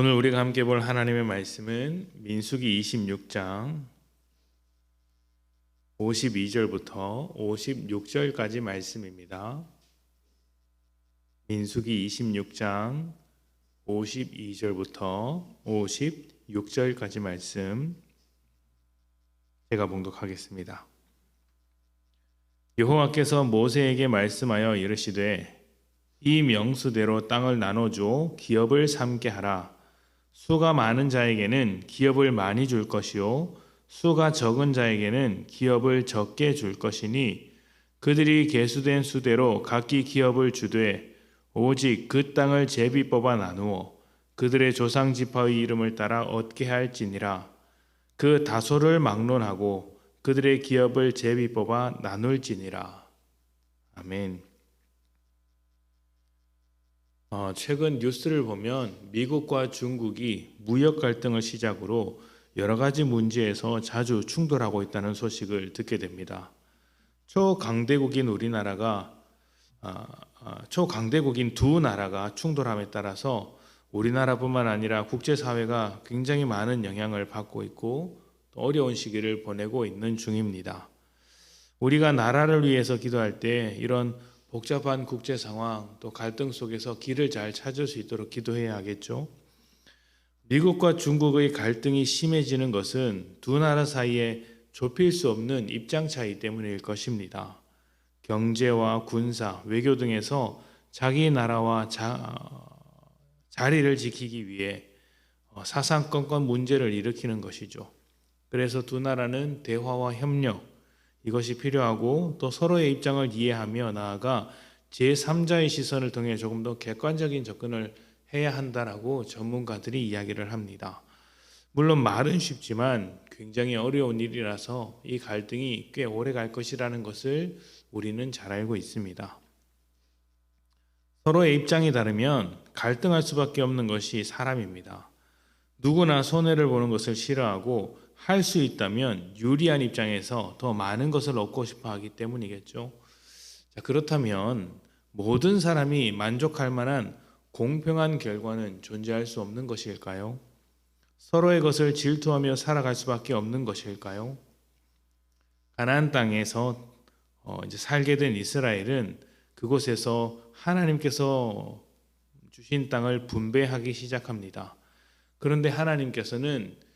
오늘 우리가 함께 볼 하나님의 말씀은 민수기 26장 52절부터 56절까지 말씀입니다. 민수기 26장 52절부터 56절까지 말씀 제가 봉독하겠습니다. 여호와께서 모세에게 말씀하여 이르시되 이 명수대로 땅을 나눠줘 기업을 삼게 하라. 수가 많은 자에게는 기업을 많이 줄 것이요 수가 적은 자에게는 기업을 적게 줄 것이니 그들이 계수된 수대로 각기 기업을 주되 오직 그 땅을 제비 뽑아 나누어 그들의 조상 지파의 이름을 따라 얻게 할지니라 그 다소를 막론하고 그들의 기업을 제비 뽑아 나눌지니라 아멘. 어, 최근 뉴스를 보면 미국과 중국이 무역 갈등을 시작으로 여러 가지 문제에서 자주 충돌하고 있다는 소식을 듣게 됩니다. 초강대국인 우리나라가 아, 아, 초강대국인 두 나라가 충돌함에 따라서 우리나라뿐만 아니라 국제사회가 굉장히 많은 영향을 받고 있고 또 어려운 시기를 보내고 있는 중입니다. 우리가 나라를 위해서 기도할 때 이런 복잡한 국제 상황 또 갈등 속에서 길을 잘 찾을 수 있도록 기도해야 하겠죠. 미국과 중국의 갈등이 심해지는 것은 두 나라 사이에 좁힐 수 없는 입장 차이 때문일 것입니다. 경제와 군사, 외교 등에서 자기 나라와 자, 자리를 지키기 위해 어, 사상권권 문제를 일으키는 것이죠. 그래서 두 나라는 대화와 협력, 이것이 필요하고 또 서로의 입장을 이해하며 나아가 제3자의 시선을 통해 조금 더 객관적인 접근을 해야 한다라고 전문가들이 이야기를 합니다. 물론 말은 쉽지만 굉장히 어려운 일이라서 이 갈등이 꽤 오래 갈 것이라는 것을 우리는 잘 알고 있습니다. 서로의 입장이 다르면 갈등할 수밖에 없는 것이 사람입니다. 누구나 손해를 보는 것을 싫어하고 할 수 있다면 유리한 입장에서 더 많은 것을 얻고 싶어 하기 때문이겠죠. 자, 그렇다면 모든 사람이 만족할 만한 공평한 결과는 존재할 수 없는 것일까요? 서로의 것을 질투하며 살아갈 수밖에 없는 것일까요? 가나안 땅에서 어, 이제 살게 된 이스라엘은 그곳에서 하나님께서 주신 땅을 분배하기 시작합니다. 그런데 하나님께서는 어,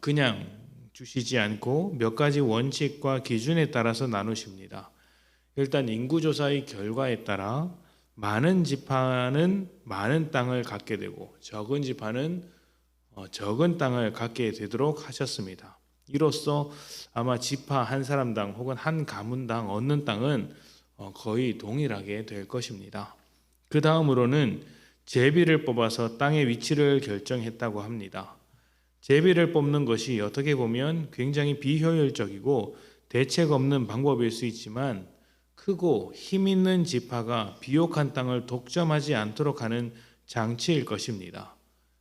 그냥 주시지 않고 몇 가지 원칙과 기준에 따라서 나누십니다. 일단 인구조사의 결과에 따라 많은 지파는 많은 땅을 갖게 되고 적은 지파는 어, 적은 땅을 갖게 되도록 하셨습니다. 이로써 아마 지파 한 사람당 혹은 한 가문당 얻는 땅은 어, 거의 동일하게 될 것입니다. 그 다음으로는 제비를 뽑아서 땅의 위치를 결정했다고 합니다. 제비를 뽑는 것이 어떻게 보면 굉장히 비효율적이고 대책 없는 방법일 수 있지만 크고 힘 있는 지파가 비옥한 땅을 독점하지 않도록 하는 장치일 것입니다.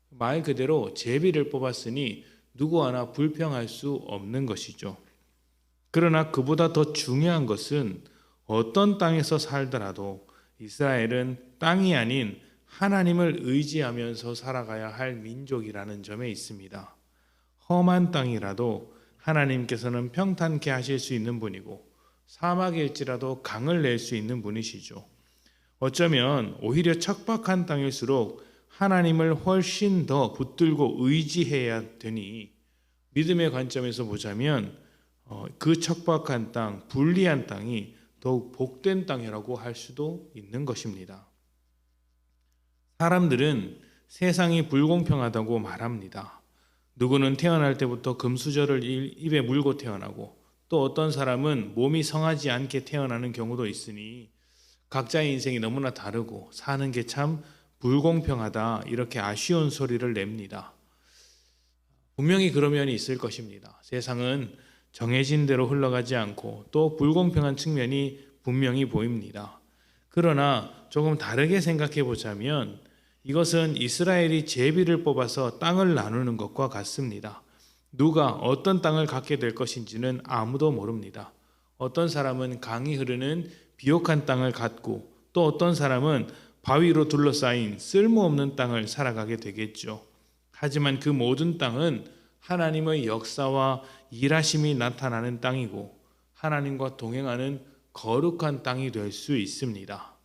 말 그대로 제비를 뽑았으니 누구 하나 불평할 수 없는 것이죠. 그러나 그보다 더 중요한 것은 어떤 땅에서 살더라도 이스라엘은 땅이 아닌 하나님을 의지하면서 살아가야 할 민족이라는 점에 있습니다. 험한 땅이라도 하나님께서는 평탄케 하실 수 있는 분이고 사막일지라도 강을 낼 수 있는 분이시죠. 어쩌면 오히려 척박한 땅일수록 하나님을 훨씬 더 붙들고 의지해야 되니 믿음의 관점에서 보자면 어, 그 척박한 땅, 불리한 땅이 더욱 복된 땅이라고 할 수도 있는 것입니다. 사람들은 세상이 불공평하다고 말합니다. 누구는 태어날 때부터 금수저를 입에 물고 태어나고 또 어떤 사람은 몸이 성하지 않게 태어나는 경우도 있으니 각자의 인생이 너무나 다르고 사는 게 참 불공평하다 이렇게 아쉬운 소리를 냅니다. 분명히 그런 면이 있을 것입니다. 세상은 정해진 대로 흘러가지 않고 또 불공평한 측면이 분명히 보입니다. 그러나 조금 다르게 생각해 보자면 이것은 이스라엘이 제비를 뽑아서 땅을 나누는 것과 같습니다. 누가 어떤 땅을 갖게 될 것인지는 아무도 모릅니다. 어떤 사람은 강이 흐르는 비옥한 땅을 갖고 또 어떤 사람은 바위로 둘러싸인 쓸모없는 땅을 살아가게 되겠죠. 하지만 그 모든 땅은 하나님의 역사와 일하심이 나타나는 땅이고 하나님과 동행하는 거룩한 땅이 될 수 있습니다.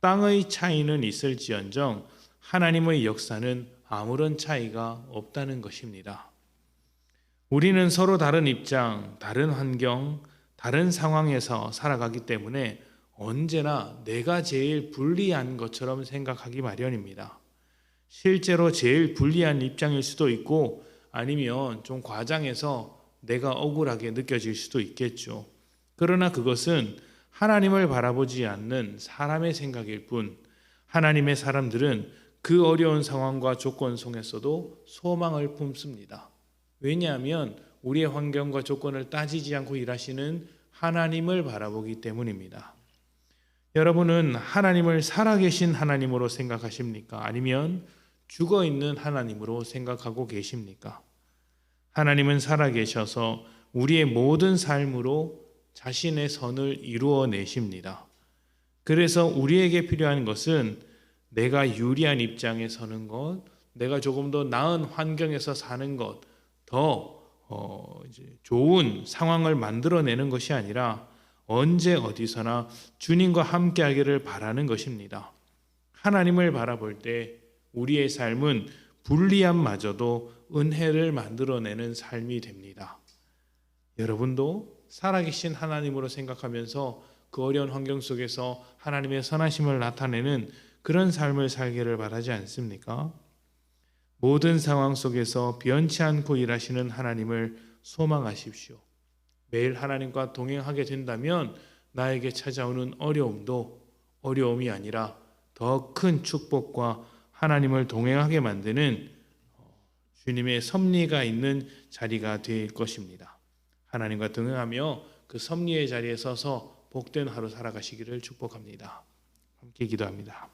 땅의 차이는 있을지언정 하나님의 역사는 아무런 차이가 없다는 것입니다. 우리는 서로 다른 입장, 다른 환경, 다른 상황에서 살아가기 때문에 언제나 내가 제일 불리한 것처럼 생각하기 마련입니다. 실제로 제일 불리한 입장일 수도 있고 아니면 좀 과장해서 내가 억울하게 느껴질 수도 있겠죠. 그러나 그것은 하나님을 바라보지 않는 사람의 생각일 뿐 하나님의 사람들은 그 어려운 상황과 조건 속에서도 소망을 품습니다. 왜냐하면 우리의 환경과 조건을 따지지 않고 일하시는 하나님을 바라보기 때문입니다. 여러분은 하나님을 살아계신 하나님으로 생각하십니까? 아니면 죽어 있는 하나님으로 생각하고 계십니까? 하나님은 살아계셔서 우리의 모든 삶으로 자신의 선을 이루어 내십니다. 그래서 우리에게 필요한 것은 내가 유리한 입장에 서는 것, 내가 조금 더 나은 환경에서 사는 것, 더 어, 좋은 상황을 만들어내는 것이 아니라 언제 어디서나 주님과 함께하기를 바라는 것입니다. 하나님을 바라볼 때 우리의 삶은 불리함마저도 은혜를 만들어내는 삶이 됩니다. 여러분도 살아계신 하나님으로 생각하면서 그 어려운 환경 속에서 하나님의 선하심을 나타내는 그런 삶을 살기를 바라지 않습니까? 모든 상황 속에서 변치 않고 일하시는 하나님을 소망하십시오. 매일 하나님과 동행하게 된다면 나에게 찾아오는 어려움도 어려움이 아니라 더 큰 축복과 하나님을 동행하게 만드는 주님의 섭리가 있는 자리가 될 것입니다. 하나님과 동행하며 그 섭리의 자리에 서서 복된 하루 살아가시기를 축복합니다. 함께 기도합니다.